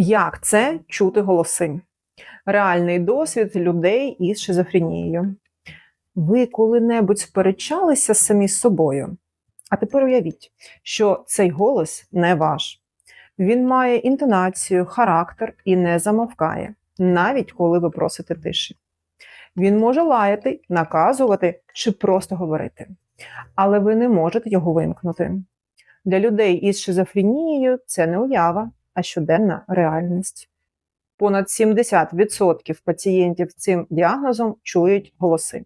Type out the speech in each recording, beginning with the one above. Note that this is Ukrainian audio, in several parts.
Як це чути голоси? Реальний досвід людей із шизофренією. Ви коли-небудь сперечалися самі з собою? А тепер уявіть, що цей голос не ваш. Він має інтонацію, характер і не замовкає, навіть коли ви просите тиші. Він може лаяти, наказувати чи просто говорити, але ви не можете його вимкнути. Для людей із шизофренією це не уява, а щоденна реальність. Понад 70% пацієнтів цим діагнозом чують голоси.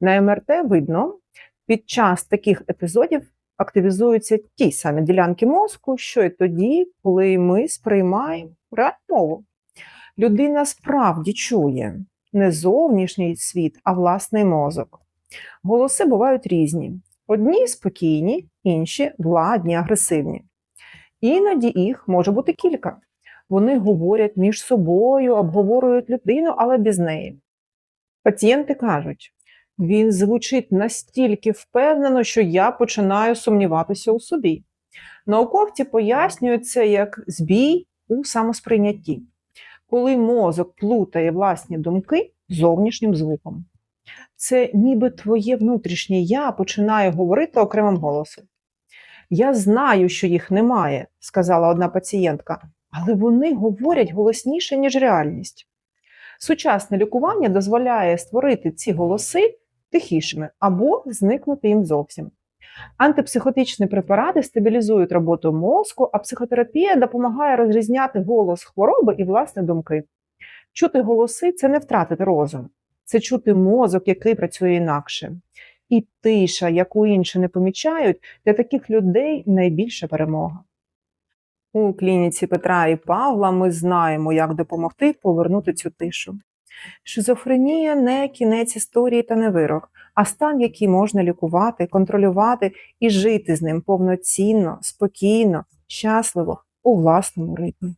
На МРТ видно, під час таких епізодів активізуються ті самі ділянки мозку, що й тоді, коли ми сприймаємо реальну мову. Людина справді чує не зовнішній світ, а власний мозок. Голоси бувають різні: одні спокійні, інші владні, агресивні. Іноді їх може бути кілька. Вони говорять між собою, обговорюють людину, але без неї. Пацієнти кажуть, він звучить настільки впевнено, що я починаю сумніватися у собі. Науковці пояснюють це як збій у самосприйнятті, коли мозок плутає власні думки зовнішнім звуком. Це ніби твоє внутрішнє я починає говорити окремим голосом. Я знаю, що їх немає, сказала одна пацієнтка, але вони говорять голосніше, ніж реальність. Сучасне лікування дозволяє створити ці голоси тихішими або зникнути їм зовсім. Антипсихотичні препарати стабілізують роботу мозку, а психотерапія допомагає розрізняти голос хвороби і власні думки. Чути голоси це не втратити розум, це чути мозок, який працює інакше. І тиша, яку інші не помічають, для таких людей найбільша перемога. У клініці Петра і Павла ми знаємо, як допомогти повернути цю тишу. Шизофренія не кінець історії та не вирок, а стан, який можна лікувати, контролювати і жити з ним повноцінно, спокійно, щасливо у власному ритмі.